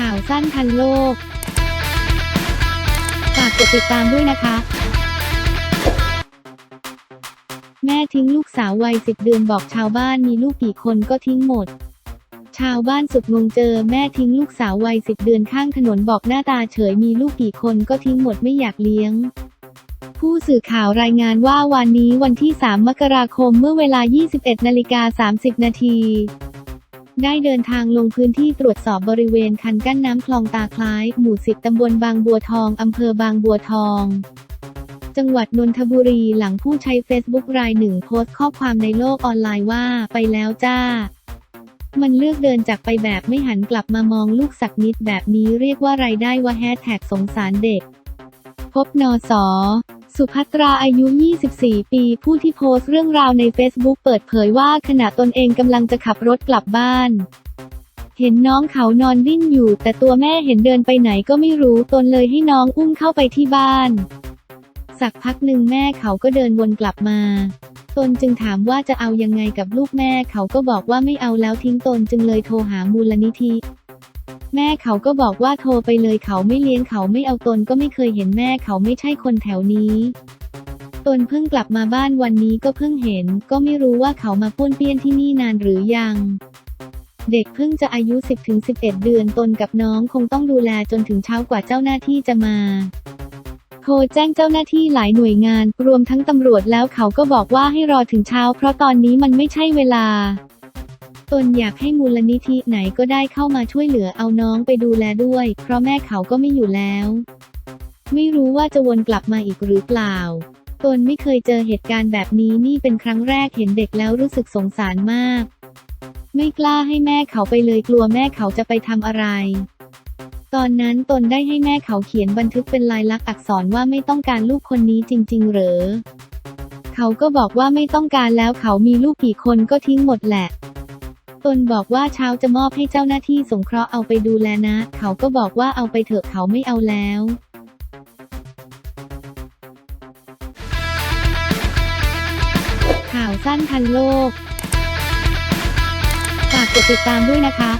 ข่าวสั้นทันโลก ฝากกดติดตามด้วยนะคะ แม่ทิ้งลูกสาววัยสิบเดือนบอกชาวบ้านมีลูกกี่คนก็ทิ้งหมด ชาวบ้านสุดงงเจอแม่ทิ้งลูกสาววัยสิบเดือนข้างถนนบอกหน้าตาเฉยมีลูกกี่คนก็ทิ้งหมดไม่อยากเลี้ยงผู้สื่อข่าวรายงานว่าวันนี้วันที่ 3 มกราคมเมื่อเวลา 21 นาฬิกา 30 นาที ได้เดินทางลงพื้นที่ตรวจสอบบริเวณคันกั้นน้ำคลองตาคล้าย หมู่สิบตำบลบางบัวทอง อำเภอบางบัวทอง จังหวัดนนทบุรีหลังผู้ใช้เฟซบุ๊กรายหนึ่งโพสต์ข้อความในโลกออนไลน์ว่า ไปแล้วจ้า มันเลือกเดินจากไปแบบไม่หันกลับมามองลูกสักนิดแบบนี้เรียกว่าไรายได้ว่าแฮชแท็กสงสารเด็ก พบนอสอ สุภัตราอายุ 24 ปี ผู้ที่โพสต์เรื่องราวใน Facebook เปิดเผยว่าขณะตนเองกำลังจะขับรถกลับบ้าน เห็นน้องเขานอนวิ่งอยู่ แต่ตัวแม่เห็นเดินไปไหนก็ไม่รู้ตนเลยให้น้องอุ้มเข้าไปที่บ้าน สักพักหนึ่งแม่เขาก็เดินวนกลับมา ตนจึงถามว่าจะเอายังไงกับลูกแม่เขาก็บอกว่าไม่เอาแล้วทิ้งตนจึงเลยโทรหามูลนิธิ แม่เขาก็บอกว่าโทรไปเลยเขาไม่เลี้ยงเขาไม่เอาตนก็ไม่เคยเห็นแม่เขาไม่ใช่คนแถวนี้ ตนเพิ่งกลับมาบ้านวันนี้ก็เพิ่งเห็น ก็ไม่รู้ว่าเขามาป้วนเปี้ยนที่นี่นานหรือยัง เด็กเพิ่งจะอายุ 10-11 เดือนตนกับน้องคงต้องดูแลจนถึงเช้ากว่าเจ้าหน้าที่จะมาโทรแจ้งเจ้าหน้าที่หลายหน่วยงาน รวมทั้งตำรวจแล้วเขาก็บอกว่าให้รอถึงเช้า เพราะตอนนี้มันไม่ใช่เวลา ตนอยากให้มูลนิธิไหนก็ได้เข้ามาช่วยเหลือเอาน้องไปดูแลด้วย เพราะแม่เขาก็ไม่อยู่แล้ว ไม่รู้ว่าจะวนกลับมาอีกหรือเปล่า ตนไม่เคยเจอเหตุการณ์แบบนี้นี่เป็นครั้งแรกเห็นเด็กแล้วรู้สึกสงสารมาก ไม่กล้าให้แม่เขาไปเลยกลัวแม่เขาจะไปทำอะไรตอนนั้นตนได้ให้แม่เขาเขียนบันทึกเป็นลายลักษณ์อักษรว่าไม่ต้องการลูกคนนี้จริง ๆ เหรอ เขาก็บอกว่าไม่ต้องการแล้วเขามีลูกกี่คนก็ทิ้งหมดแหละ ตนบอกว่าเช้าจะมอบให้เจ้าหน้าที่สงเคราะห์เอาไปดูแลนะ เขาก็บอกว่าเอาไปเถอะเขาไม่เอาแล้วข่าวสั้นทันโลก ฝากกดติดตามด้วยนะคะ